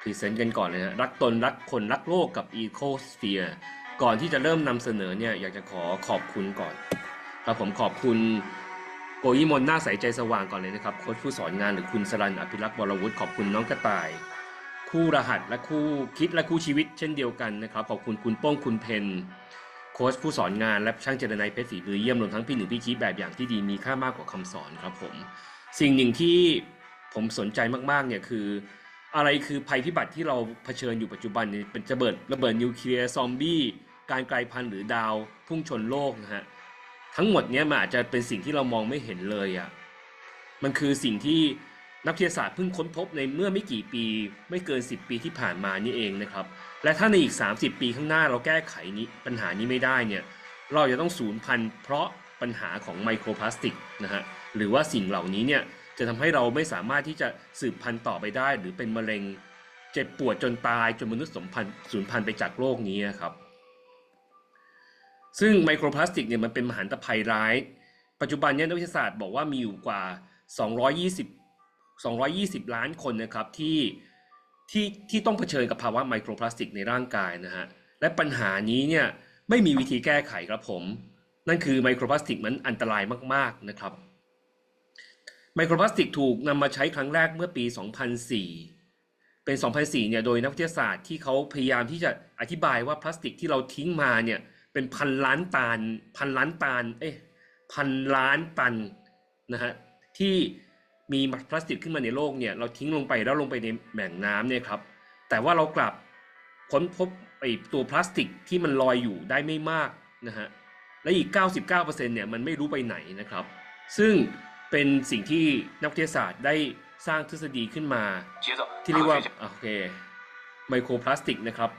พรีเซนต์กันก่อนเลยนะรักตนรักคนรักโลกกับ Eco Sphere ก่อนที่จะเริ่มนำเสนอเนี่ยอยากจะขอขอบคุณก่อนครับผมขอบคุณโกยิมนหน้าใสใจสว่างก่อนเลยนะครับโค้ชผู้สอนงานหรือคุณสรันอภิรักษ์วรวุฒิขอบคุณน้องกระต่าย คู่รหัสและคู่คิดและคู่ชีวิตเช่นเดียวกันนะครับขอบคุณคุณโป้งคุณเพนโค้ชผู้สอนงานและช่างเจรนายเพชรฝีมือเยี่ยมรวมทั้งพี่หนึ่งพี่ชี้แบบอย่างที่ดีมีค่ามากกว่าคำสอนครับผมสิ่งหนึ่งที่ผมสนใจมากๆเนี่ยคือ อะไรคือภัยพิบัติที่เราเผชิญอยู่ปัจจุบันเนี่ยเป็นจะเบิดระเบิดนิวเคลียร์ซอมบี้การกลายพันธุ์หรือดาวพุ่งชนโลกนะฮะทั้งหมดเนี้ยมันอาจจะเป็นสิ่งที่เรามองไม่เห็นเลยอะ่ะมันคือสิ่งที่นักวิทยาศาสตร์เพิ่งค้นพบในเมื่อไม่กี่ปี ไม่เกิน 10 ปีที่ผ่านมานี่เองนะครับ และถ้าในอีก 30 ปีข้างหน้าเราแก้ไขนี้ปัญหานี้ไม่ได้เนี่ยเราจะต้องสูญพันธุ์เพราะปัญหาของไมโครพลาสติกนะฮะหรือว่าสิ่งเหล่านี้เนี่ย จะทำให้เราไม่สามารถที่จะสืบพันธุ์ต่อไปได้ หรือเป็นมะเร็งเจ็บปวดจนตายจนมนุษย์สมพันธ์สูญพันธุ์ไปจากโลกนี้ครับ ซึ่งไมโครพลาสติกเนี่ยมันเป็นมหันตภัยร้าย ปัจจุบันเนี่ยนักวิทยาศาสตร์บอกว่ามีอยู่กว่า 220 220 ล้านคนนะครับที่ที่ที่ต้องเผชิญกับภาวะไมโครพลาสติกในร่างกายนะฮะและปัญหานี้เนี่ยไม่มีวิธีแก้ไขครับผม นั่นคือไมโครพลาสติกมันอันตรายมากๆนะครับ ไมโครพลาสติกถูกนำมาใช้ครั้งแรกเมื่อปี 2004 เป็น 2004 เนี่ย โดยนักวิทยาศาสตร์ที่เขาพยายามที่จะอธิบายว่าพลาสติกที่เราทิ้งมาเนี่ย เป็นพันล้านตันพันล้านตันเอ๊ะพันล้านตันนะฮะที่มีพลาสติกขึ้นมาในโลกเนี่ย เราทิ้งลงไปแล้วลงไปในแหล่งน้ำเนี่ยครับ แต่ว่าเรากลับค้นพบไอตัวพลาสติกที่มันลอยอยู่ได้ไม่มากนะฮะและอีก 99%เนี่ยมันไม่รู้ไปไหนนะครับ ซึ่ง เป็นสิ่งที่นักวิทยาศาสตร์ได้สร้างทฤษฎีขึ้นมา ที่เรียกว่าโอเคไมโครพลาสติกนะครับ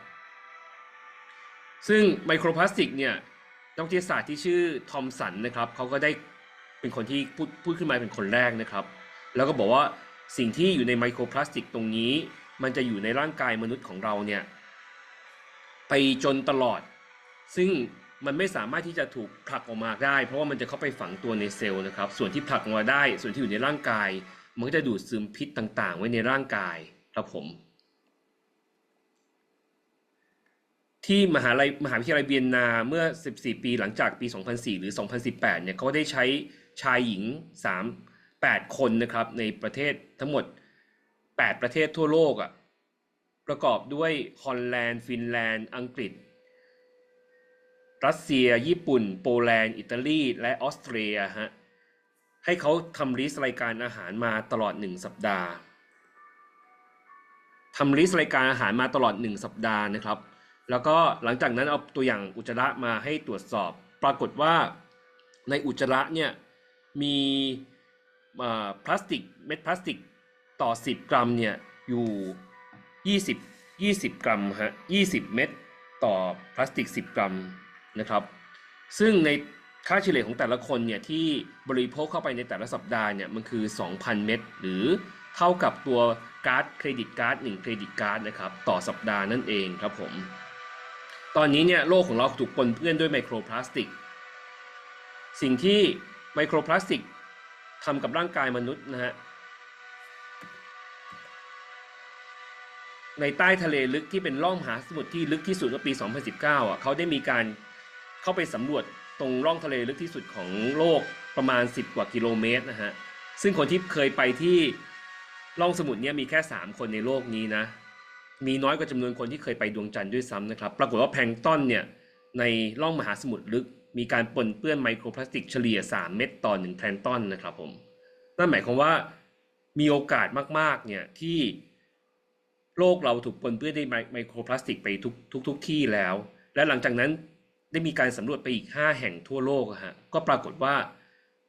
ซึ่งไมโครพลาสติกเนี่ยนักวิทยาศาสตร์ที่ชื่อทอมสันนะครับเขาก็ได้เป็นคนที่พูดพูดขึ้นมาเป็นคนแรกนะครับ แล้วก็บอกว่าสิ่งที่อยู่ในไมโครพลาสติกตรงนี้ มันจะอยู่ในร่างกายมนุษย์ของเราเนี่ยไปจนตลอด ซึ่ง มันไม่สามารถที่จะถูกผลักออกมาได้ เพราะว่ามันจะเข้าไปฝังตัวในเซลล์นะครับ ส่วนที่ผลักออกมาได้ ส่วนที่อยู่ในร่างกาย มันก็จะดูดซึมพิษต่างๆ ไว้ในร่างกายครับผม ที่มหาลัยมหาวิทยาลัยเวียนนาเมื่อ 14 ปีหลังจากปี 2004 หรือ 2018 เนี่ยเขาได้ใช้ชายหญิง 3 8 คนนะครับในประเทศทั้งหมด 8 ประเทศทั่วโลกอะ่ะประกอบด้วยฮอลแลนด์ ฟินแลนด์ อังกฤษ รัสเซีย ญี่ปุ่น โปแลนด์ อิตาลี และออสเตรียฮะ ให้เขาทำลิสต์รายการอาหารมาตลอด 1 สัปดาห์ทำลิสต์รายการอาหารมาตลอด 1 สัปดาห์นะครับ แล้วก็หลังจากนั้นเอาตัวอย่างอุจจาระมาให้ตรวจสอบ ปรากฏว่าในอุจจาระเนี่ยมีพลาสติกเม็ดพลาสติกต่อ 10 กรัมเนี่ยอยู่ 20 20 กรัมฮะ20 เม็ดต่อพลาสติก 10 กรัม นะครับ ซึ่งในค่าเฉลี่ยของแต่ละคนเนี่ยที่บริโภคเข้าไปในแต่ละสัปดาห์เนี่ยมันคือ 2,000 เม็ดหรือเท่ากับตัวการ์ดเครดิตการ์ด1เครดิตการ์ดนะครับต่อสัปดาห์นั่นเองครับผม ตอนนี้เนี่ยโลกของเราถูกปนเปื้อนด้วยไมโครพลาสติก สิ่งที่ไมโครพลาสติกทำกับร่างกายมนุษย์นะฮะในใต้ทะเลลึกที่เป็นร่องมหาสมุทรที่ลึกที่สุดเมื่อปี 2019อะเขาได้มีการ เข้าไปสำรวจตรงร่องทะเลลึกที่สุดของโลกประมาณ 10 กว่ากิโลเมตรนะฮะ ซึ่งคนที่เคยไปที่ร่องสมุทรเนี้ยมีแค่ 3 คนในโลกนี้นะ มีน้อยกว่าจำนวนคนที่เคยไปดวงจันทร์ด้วยซ้ำนะครับ ปรากฏว่าแพลงต้นเนี่ยในร่องมหาสมุทรลึก มีการปนเปื้อนไมโครพลาสติกเฉลี่ย 3 เม็ดต่อ1แพลงต้นนะครับผม นั่นหมายความว่ามีโอกาสมากๆเนี่ยที่โลกเราถูกปนเปื้อนด้วยไมโครพลาสติกไปทุกทุกทุกที่แล้ว และหลังจากนั้น ได้มีการสำรวจไปอีก 5 แห่งทั่วโลกอะฮะก็ปรากฏว่า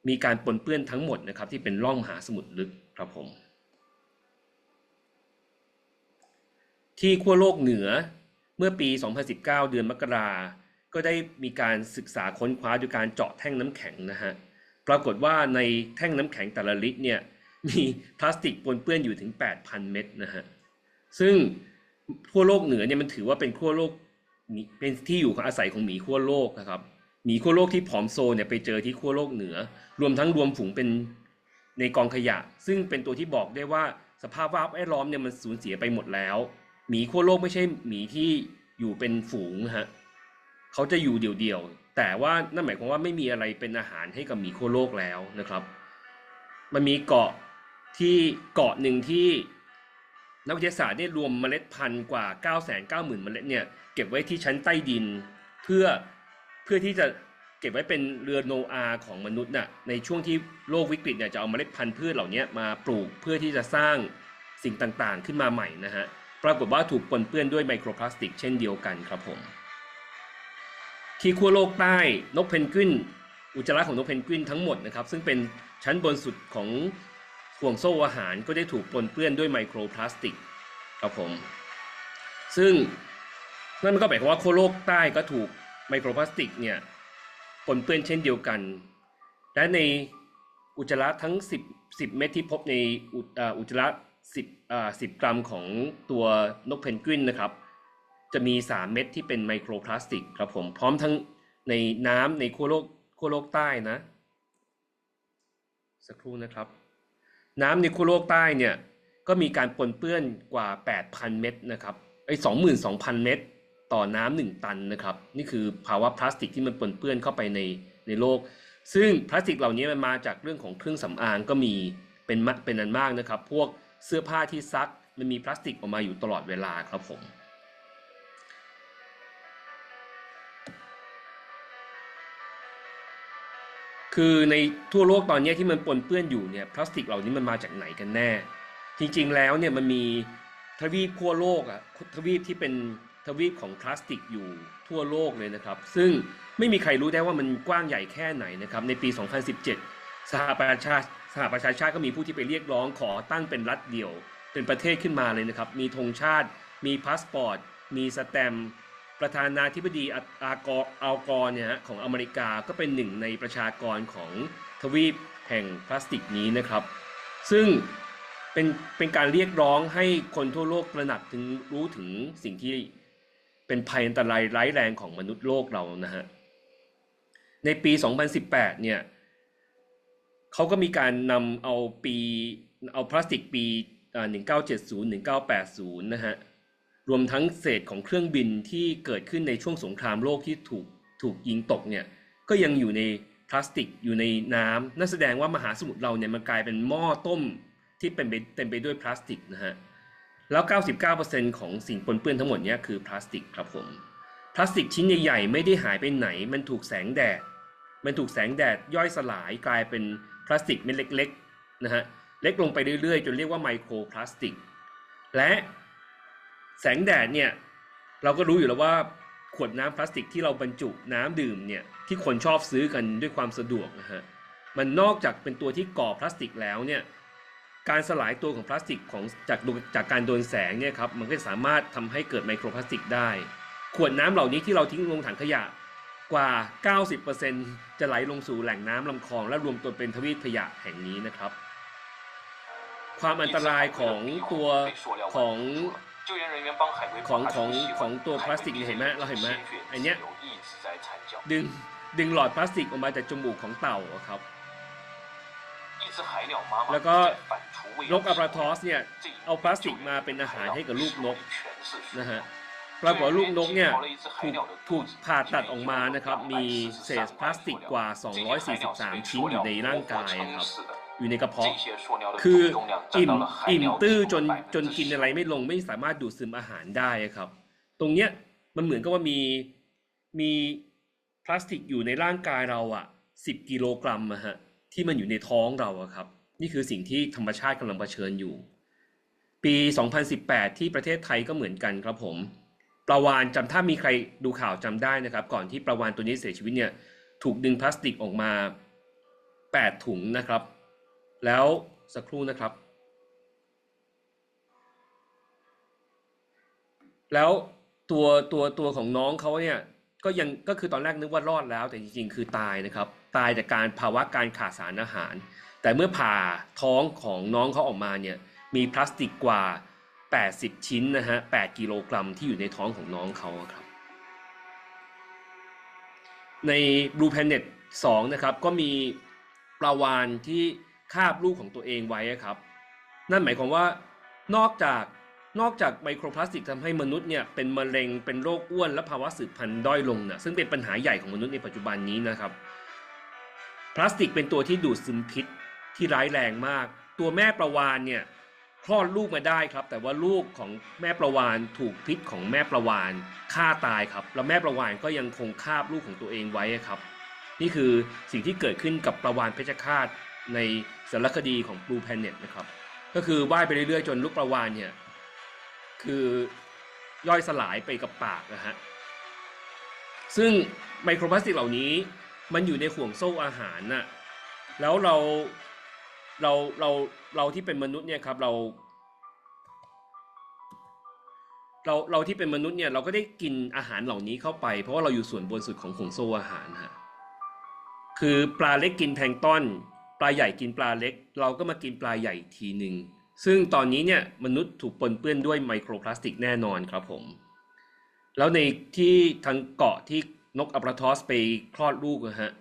มีการปนเปื้อนทั้งหมดนะครับที่เป็นร่องมหาสมุทรลึกครับผม ที่ขั้วโลกเหนือเมื่อปี 2019 เดือนมกราก็ได้มีการศึกษาค้นคว้าโดยการเจาะแท่งน้ำแข็งนะฮะปรากฏว่าในแท่งน้ำแข็งแต่ละลิตรเนี่ยมีพลาสติกปนเปื้อนอยู่ถึง 8,000 เม็ดนะฮะซึ่งขั้วโลกเหนือเนี่ยมันถือว่าเป็นขั้วโลก เป็นที่อยู่ของอาศัยของหมีขั้วโลกนะครับหมีขั้วโลกที่ผอมโซเนี่ยไปเจอที่ขั้วโลกเหนือ รวมทั้งรวมฝูงเป็นในกองขยะ ซึ่งเป็นตัวที่บอกได้ว่าสภาพแวดล้อมเนี่ยมันสูญเสียไปหมดแล้วหมีขั้วโลกไม่ใช่หมีที่อยู่เป็นฝูงฮะเขาจะอยู่เดี่ยวๆแต่ว่านั่นหมายความว่าไม่มีอะไรเป็นอาหารให้กับหมีขั้วโลกแล้วนะครับ มันมีเกาะที่เกาะหนึ่งที่ นักวิทยาศาสตร์ได้รวมเมล็ดพันธุ์กว่า 9 9 0 0 0 0 เมล็ดเนี่ยเก็บไว้ที่ชั้นใต้ดิน เพื่อเพื่อที่จะเก็บไว้เป็นเรือโนอาของมนุษย์น่ะในช่วงที่โลกวิกฤตเนี่ยจะเอาเมล็ดพันธุ์พืชเหล่านี้มาปลูกเพื่อที่จะสร้างสิ่งต่างๆ ขึ้นมาใหม่นะฮะปรากฏว่าถูกปนเปื้อนด้วยไมโครพลาสติกเช่นเดียวกันครับผมที่ขั้วโลกใต้นกเพนกวินอุจจาระของนกเพนกวินทั้งหมดนะครับซึ่งเป็นชั้นบนสุดของ ห่วงโซ่อาหารก็ได้ถูกปนเปื้อนด้วยไมโครพลาสติกครับผม ซึ่งนั่นก็หมายความว่าขั้วโลกใต้ก็ถูกไมโครพลาสติกเนี่ยปนเปื้อนเช่นเดียวกัน และในอุจจาระทั้ง 10 10 เม็ดที่พบในอุอ่าอุจจาระ10อ่า10 กรัมของตัวนกเพนกวินนะครับ จะมี 3 เม็ดที่เป็นไมโครพลาสติกครับผมพร้อมทั้งในน้ำในขั้วโลกขั้วโลกใต้นะ สักครู่นะครับ น้ำในขั้วโลกใต้เนี่ยก็มีการปนเปื้อนกว่า 8,000 เม็ดนะครับไอ้22,000 เม็ดต่อน้ำหนึ่งตันนะครับ นี่คือภาวะพลาสติกที่มันปนเปื้อนเข้าไปในในโลก ซึ่งพลาสติกเหล่านี้มันมาจากเรื่องของเครื่องสำอางก็มีเป็นมะเป็นอันมากนะครับ พวกเสื้อผ้าที่ซักมันมีพลาสติกออกมาอยู่ตลอดเวลาครับผม คือในทั่วโลกตอนนี้ที่มันปนเปื้อนอยู่เนี่ยพลาสติกเหล่านี้มันมาจากไหนกันแน่ จริงๆแล้วเนี่ยมันมีทวีปขั้วโลกอะทวีปที่เป็นทวีปของพลาสติกอยู่ทั่วโลกเลยนะครับ ซึ่งไม่มีใครรู้ได้ว่ามันกว้างใหญ่แค่ไหนนะครับในปี 2017 สหประชาสหประชาชาติก็มีผู้ที่ไปเรียกร้องขอตั้งเป็นรัฐเดี่ยว เป็นประเทศขึ้นมาเลยนะครับ มีธงชาติ มีพาสปอร์ต มีสแตม ประธานาธิบดีอากออัลกอรเนี่ยของอเมริกาก็เป็นหนึ่งในประชากรของทวีปแห่งพลาสติกนี้นะครับ ซึ่งเป็นเป็นการเรียกร้องให้คนทั่วโลกตระหนักถึงรู้ถึงสิ่งที่เป็นภัยอันตรายร้ายแรงของมนุษย์โลกเรานะฮะในปี 2018 เนี่ยเขาก็มีการนำเอาปีเอาพลาสติกปีอ่า1970 1980 นะฮะ รวมทั้งเศษของเครื่องบินที่เกิดขึ้นในช่วงสงครามโลกที่ถูกถูกยิงตกเนี่ยก็ยังอยู่ในพลาสติกอยู่ในน้ำนั่นแสดงว่ามหาสมุทรเราเนี่ยมันกลายเป็นหม้อต้มที่เป็นไปเต็มไปด้วยพลาสติกนะฮะแล้ว 99%ของสิ่งปนเปื้อนทั้งหมดเนี้คือพลาสติกครับผมพลาสติกชิ้นใหญ่ๆไม่ได้หายไปไหน มันถูกแสงแดด มันถูกแสงแดดย่อยสลายกลายเป็นพลาสติกเม็ดเล็กๆนะฮะเล็กลงไปเรื่อยๆ จนเรียกว่าไมโครพลาสติก และ แสงแดดเนี่ยเราก็รู้อยู่แล้วว่าขวดน้ำพลาสติกที่เราบรรจุน้ำดื่มเนี่ยที่คนชอบซื้อกันด้วยความสะดวกนะฮะมันนอกจากเป็นตัวที่ก่อพลาสติกแล้วเนี่ยการสลายตัวของพลาสติกของจากจากการโดนแสงเนี่ยครับมันก็สามารถทำให้เกิดไมโครพลาสติกได้ ขวดน้ำเหล่านี้ที่เราทิ้งลงถังขยะกว่า 90%จะไหลลงสู่แหล่งน้ำลำคลอง และรวมตัวเป็นทวีปขยะแห่งนี้นะครับ ความอันตรายของตัวของ ของของของตัวพลาสติกเนี่ยเห็นไหมเราเห็นไหมไอเนี้ยดึงดึงหลอดพลาสติกออกมาจากจมูกของเต่าอะครับ แล้วก็นกอัลบาทอสเนี่ยเอาพลาสติกมาเป็นอาหารให้กับลูกนกนะฮะปรากฏว่าลูกนกเนี่ยถูกถูกผ่าตัดออกมานะครับ มีเศษพลาสติกกว่า 243 ชิ้นอยู่ในร่างกายครับ อยู่ในกระเพาะ คืออิ่มอิ่มตื้อจนจนกินอะไรไม่ลงไม่สามารถดูดซึมอาหารได้ครับ ตรงเนี้ยมันเหมือนกับว่ามีมีพลาสติกอยู่ในร่างกายเราอะ10กิโลกรัมอะฮะที่มันอยู่ในท้องเราอะครับ นี่คือสิ่งที่ธรรมชาติกำลังเผชิญอยู่ ปี 2018 ที่ประเทศไทยก็เหมือนกันครับผมปลาวานจำถ้ามีใครดูข่าวจำได้นะครับ ก่อนที่ปลาวานตัวนี้เสียชีวิตเนี่ยถูกดึงพลาสติกออกมา 8 ถุงนะครับ แล้วสักครู่นะครับ แล้วตัวตัวตัวของน้องเขาเนี่ยก็ยังก็คือตอนแรกนึกว่ารอดแล้วแต่จริงๆ คือตายนะครับ ตายจากการภาวะการขาดสารอาหาร แต่เมื่อผ่าท้องของน้องเขาออกมาเนี่ยมีพลาสติกกว่า 80 ชิ้นนะฮะ8กิโลกรัมที่อยู่ในท้องของน้องเขาครับ ใน Blue Planet 2นะครับก็มีปลาวานที่ คาบลูกของตัวเองไว้ครับ นั่นหมายความว่านอกจากนอกจากไมโครพลาสติกทำให้มนุษย์เนี่ยเป็นมะเร็งเป็นโรคอ้วนและภาวะสืบพันธุ์ด้อยลงนะซึ่งเป็นปัญหาใหญ่ของมนุษย์ในปัจจุบันนี้นะครับ พลาสติกเป็นตัวที่ดูดซึมพิษที่ร้ายแรงมาก ตัวแม่ประวานเนี่ยคลอดลูกมาได้ครับ แต่ว่าลูกของแม่ประวานถูกพิษของแม่ประวานฆ่าตายครับ แล้วแม่ประวานก็ยังคงคาบลูกของตัวเองไว้ครับ นี่คือสิ่งที่เกิดขึ้นกับประวานเพชฌฆาตใน สารคดีของ Blue Planet นะครับ ก็คือว่ายไปเรื่อยๆ จนลูกประวานเนี่ย คือย่อยสลายไปกับปากนะฮะ ซึ่งไมโครพลาสติกเหล่านี้มันอยู่ในห่วงโซ่อาหารน่ะ แล้วเราเราเราเราที่เป็นมนุษย์เนี่ยครับเราเราเราที่เป็นมนุษย์เนี่ยเราก็ได้กินอาหารเหล่านี้เข้าไป เพราะว่าเราอยู่ส่วนบนสุดของห่วงโซ่อาหารฮะคือปลาเล็กกินแพลงต้น ปลาใหญ่กินปลาเล็ก เราก็มากินปลาใหญ่ทีหนึ่งซึ่งตอนนี้เนี่ยมนุษย์ถูกปนเปื้อนด้วยไมโครพลาสติกแน่นอนครับผม แล้วในที่ทางเกาะที่นกอัลบาทอสไปคลอดลูกนะฮะ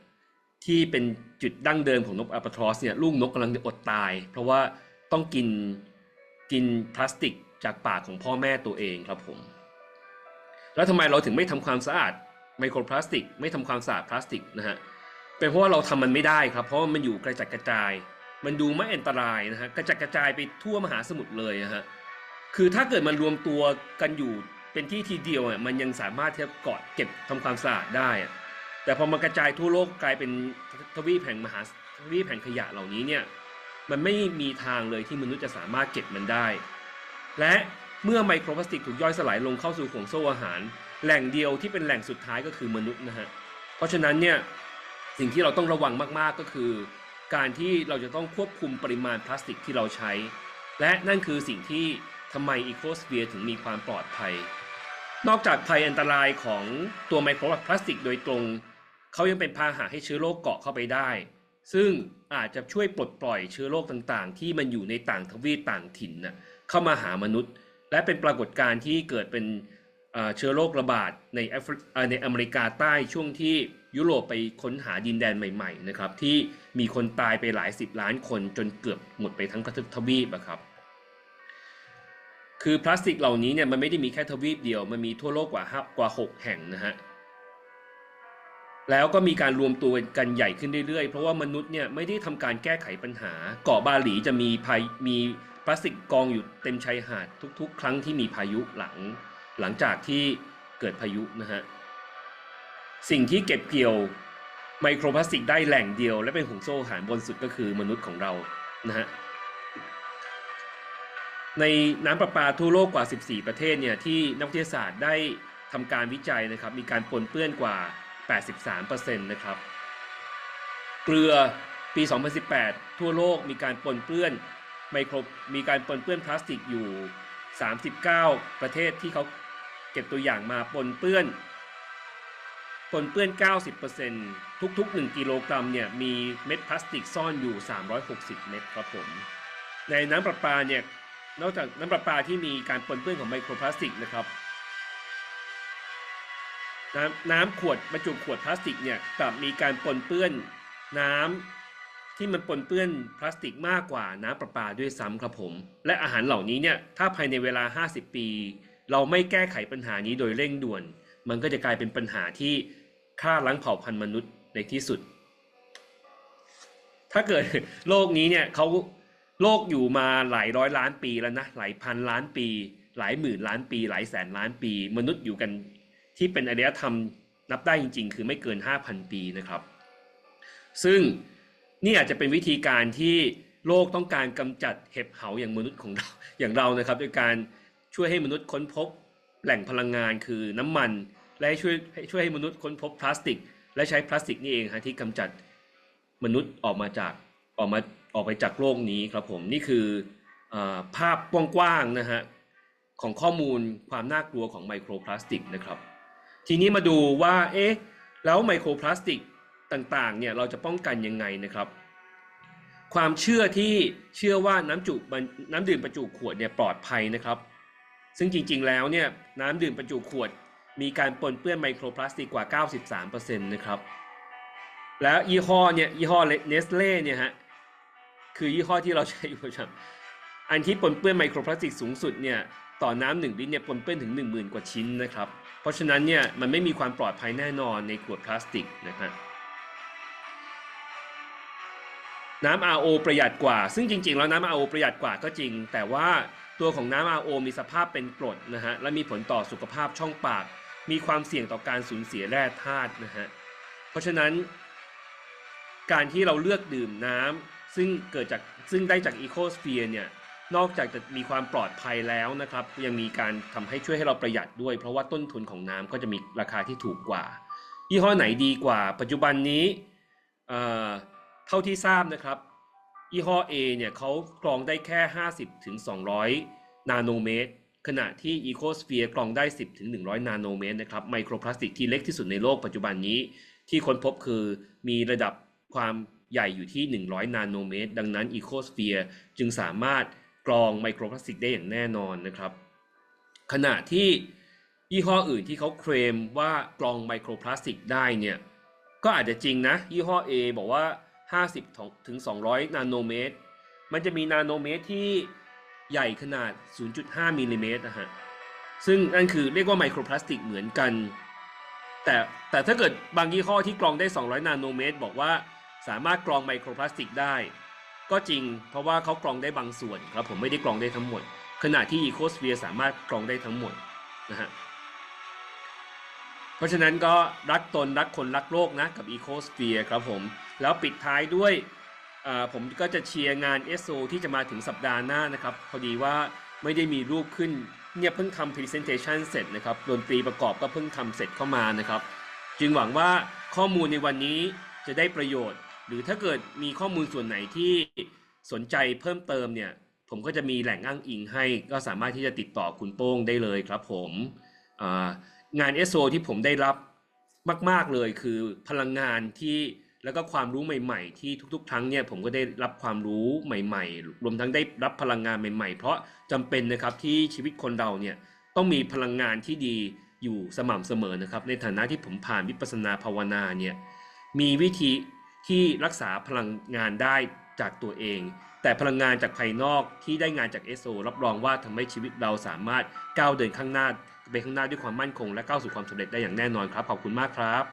ที่เป็นจุดดั้งเดิมของนกอัลบาทอสเนี่ยลูกนกกำลังจะอดตาย เพราะว่าต้องกินกินพลาสติกจากปากของพ่อแม่ตัวเองครับผม แล้วทำไมเราถึงไม่ทำความสะอาดไมโครพลาสติก ไม่ทำความสะอาดพลาสติกนะฮะเป็นเพราะว่าเราทำมันไม่ได้ครับ เพราะมันอยู่กระจัดกระจาย มันดูไม่อันตรายนะฮะกระจัดกระจายไปทั่วมหาสมุทรเลยนะฮะคือถ้าเกิดมันรวมตัวกันอยู่เป็นที่ทีเดียวอะมันยังสามารถที่จะเกาะเก็บทำความสะอาดได้แต่พอมันกระจายทั่วโลกกลายเป็นทวีปแห่งมหาทวีปแห่งขยะเหล่านี้เนี่ยมันไม่มีทางเลยที่มนุษย์จะสามารถเก็บมันได้ และเมื่อไมโครพลาสติกถูกย่อยสลายลงเข้าสู่ห่วงโซ่อาหาร แหล่งเดียวที่เป็นแหล่งสุดท้ายก็คือมนุษย์นะฮะเพราะฉะนั้นเนี่ย สิ่งที่เราต้องระวังมากๆก็คือ การที่เราจะต้องควบคุมปริมาณพลาสติกที่เราใช้ และนั่นคือสิ่งที่ทำไมอีโคสเฟียร์ถึงมีความปลอดภัย นอกจากภัยอันตรายของตัวไมโครพลาสติกโดยตรง เขายังเป็นพาหะให้เชื้อโรคเกาะเข้าไปได้ ซึ่งอาจจะช่วยปลดปล่อยเชื้อโรคต่างๆ ที่มันอยู่ในต่างทวีปต่างถิ่นนะเข้ามาหามนุษย์ และเป็นปรากฏการณ์ที่เกิดเป็น เชื้อโรคระบาดในแอฟริเอ่อในอเมริกาใต้ช่วงที่ยุโรปไปค้นหาดินแดนใหม่ๆนะครับที่มีคนตายไปหลายสิบล้านคนจนเกือบหมดไปทั้งทวีปอะครับคือพลาสติกเหล่านี้เนี่ยมันไม่ได้มีแค่ทวีปเดียว มันมีทั่วโลกกว่าห้ากว่า 6 แห่งนะฮะแล้วก็มีการรวมตัวกันใหญ่ขึ้นเรื่อยๆ เพราะว่ามนุษย์เนี่ยไม่ได้ทำการแก้ไขปัญหา เกาะบาหลีจะมีภัยมีพลาสติกกองอยู่เต็มชายหาดทุก ๆ ครั้งที่มีพายุหลัง หลังจากที่เกิดพายุนะฮะสิ่งที่เก็บเกี่ยวไมโครพลาสติกได้แหล่งเดียว และเป็นห่วงโซ่หารบนสุดก็คือมนุษย์ของเรานะฮะในน้ำประปาทั่วโลกกว่า 14 ประเทศเนี่ยที่นักวิทยาศาสตร์ได้ทำการวิจัยนะครับ มีการปนเปื้อนกว่า 83%นะครับ เกลือปี 2018 ทั่วโลกมีการปนเปื้อนไมโครมีการปนเปื้อนพลาสติกอยู่ 39 ประเทศที่เขา เก็บตัวอย่างมาปนเปื้อน ปนเปื้อน 90%ทุกๆ 1 กิโลกรัมเนี่ยมีเม็ดพลาสติกซ่อนอยู่ 360 เม็ดครับผม ในน้ำประปาเนี่ยนอกจากน้ำประปาที่มีการปนเปื้อนของไมโครพลาสติกนะครับน้ำน้ำขวดบรรจุขวดพลาสติกเนี่ยกลับมีการปนเปื้อนน้ำที่มันปนเปื้อนพลาสติกมากกว่าน้ำประปาด้วยซ้ำครับผม และอาหารเหล่านี้เนี่ยถ้าภายในเวลา 50 ปี เราไม่แก้ไขปัญหานี้โดยเร่งด่วน มันก็จะกลายเป็นปัญหาที่ฆ่าล้างเผ่าพันธุ์มนุษย์ในที่สุด ถ้าเกิดโลกนี้เนี่ยเขาโลกอยู่มาหลายร้อยล้านปีแล้วนะหลายพันล้านปี หลายหมื่นล้านปี หลายแสนล้านปี มนุษย์อยู่กันที่เป็นอารยธรรมนับได้จริง ๆ คือไม่เกิน 5,000 ปีนะครับ ซึ่งนี่อาจจะเป็นวิธีการที่โลกต้องการกำจัดเห็บเหาอย่างมนุษย์ของเราอย่างเรานะครับโดยการ ช่วยให้มนุษย์ค้นพบแหล่งพลังงานคือน้ำมัน และช่วยช่วยให้มนุษย์ค้นพบพลาสติก และใช้พลาสติกนี่เองฮะที่กำจัดมนุษย์ออกมาจากออกมาออกไปจากโลกนี้ครับผมนี่คืออภาพกว้างๆนะฮะของข้อมูลความน่ากลัวของไมโครพลาสติกนะครับ ทีนี้มาดูว่าเอ๊ะแล้วไมโครพลาสติกต่างๆเนี่ยเราจะป้องกันยังไงนะครับ ความเชื่อที่เชื่อว่าน้ำจุบน้ำดื่มประจุขวดเนี่ยปลอดภัยนะครับ ซึ่งจริงๆแล้วเนี่ยน้ำดื่มประจุขวดมีการปนเปื้อนไมโครพลาสติกกว่า 93%นะครับ แล้วยี่ห้อเนี่ยยี่ห้อเนสเล่เนี่ยฮะคือยี่ห้อที่เราใช้อยู่ประจำอันที่ปนเปื้อนไมโครพลาสติกสูงสุดเนี่ยต่อน้ำหนึ่งลิตรเนี่ยปนเปื้อนถึง 1 0,000 กว่าชิ้นนะครับ เพราะฉะนั้นเนี่ยมันไม่มีความปลอดภัยแน่นอนในขวดพลาสติกนะฮะน้ำ RO ประหยัดกว่า ซึ่งจริง ๆ แล้วน้ำ RO ประหยัดกว่าก็จริง แต่ว่า ตัวของน้ำ RO มีสภาพเป็นกรดนะฮะและมีผลต่อสุขภาพช่องปาก มีความเสี่ยงต่อการสูญเสียแร่ธาตุนะฮะเพราะฉะนั้น การที่เราเลือกดื่มน้ำซึ่งเกิดจากซึ่งได้จากอีโคสเฟียร์เนี่ยนอกจากจะมีความปลอดภัยแล้วนะครับ ยังมีการทำให้ช่วยให้เราประหยัดด้วย เพราะว่าต้นทุนของน้ำก็จะมีราคาที่ถูกกว่ายี่ห้อไหนดีกว่า ปัจจุบันนี้เท่าที่ทราบนะครับ ยี่ห้อ A เนี่ยเขากรองได้แค่ 50ถึง200 นาโนเมตร ขณะที่ Ecosphere กรองได้ 10ถึง100 นาโนเมตรนะครับไมโครพลาสติกที่เล็กที่สุดในโลกปัจจุบันนี้ ที่ค้นพบคือมีระดับความใหญ่อยู่ที่ 100 นาโนเมตร ดังนั้น Ecosphere จึงสามารถกรองไมโครพลาสติกได้อย่างแน่นอนนะครับ ขณะที่ยี่ห้ออื่นที่เขาเคลมว่ากรองไมโครพลาสติกได้เนี่ยก็อาจจะจริงนะ ยี่ห้อ A บอกว่า 50ถึง200 นาโนเมตร มันจะมีนาโนเมตรที่ใหญ่ขนาด 0.5มิลลิเมตรนะฮะ ซึ่งนั่นคือเรียกว่าไมโครพลาสติกเหมือนกัน แต่แต่ถ้าเกิดบางยี่ห้อที่กรองได้ 200 นาโนเมตร บอกว่าสามารถกรองไมโครพลาสติกได้ ก็จริงเพราะว่าเขากรองได้บางส่วนครับผมไม่ได้กรองได้ทั้งหมด ขณะที่ Ecosphere สามารถกรองได้ทั้งหมดนะฮะเพราะฉะนั้นก็รักตนรักคนรักโลกนะกับ Ecosphere ครับผม แล้วปิดท้ายด้วยผมก็จะเชียร์งาน SO ที่จะมาถึงสัปดาห์หน้านะครับ พอดีว่าไม่ได้มีรูปขึ้นเนี่ยเพิ่งทำ Presentation เสร็จนะครับดนตรีประกอบก็เพิ่งทำเสร็จเข้ามานะครับ จึงหวังว่าข้อมูลในวันนี้จะได้ประโยชน์ หรือถ้าเกิดมีข้อมูลส่วนไหนที่สนใจเพิ่มเติมเนี่ยผมก็จะมีแหล่งอ้างอิงให้ ก็สามารถที่จะติดต่อคุณโป้งได้เลยครับผมงาน SO ที่ผมได้รับมาก ๆเลยคือพลังงานที่ แล้วก็ความรู้ใหม่ๆ ที่ทุกๆ ครั้งเนี่ยผมก็ได้รับความรู้ใหม่ๆ รวมทั้งได้รับพลังงานใหม่ๆ เพราะจำเป็นนะครับที่ชีวิตคนเราเนี่ยต้องมีพลังงานที่ดีอยู่สม่ำเสมอนะครับ ในฐานะที่ผมผ่านวิปัสนาภาวนาเนี่ยมีวิธีที่รักษาพลังงานได้จากตัวเอง แต่พลังงานจากภายนอกที่ได้งานจาก SO รับรองว่าทำให้ชีวิตเราสามารถก้าวเดินข้างหน้าไปข้างหน้าด้วยความมั่นคง และก้าวสู่ความสำเร็จได้อย่างแน่นอนครับขอบคุณมากครับ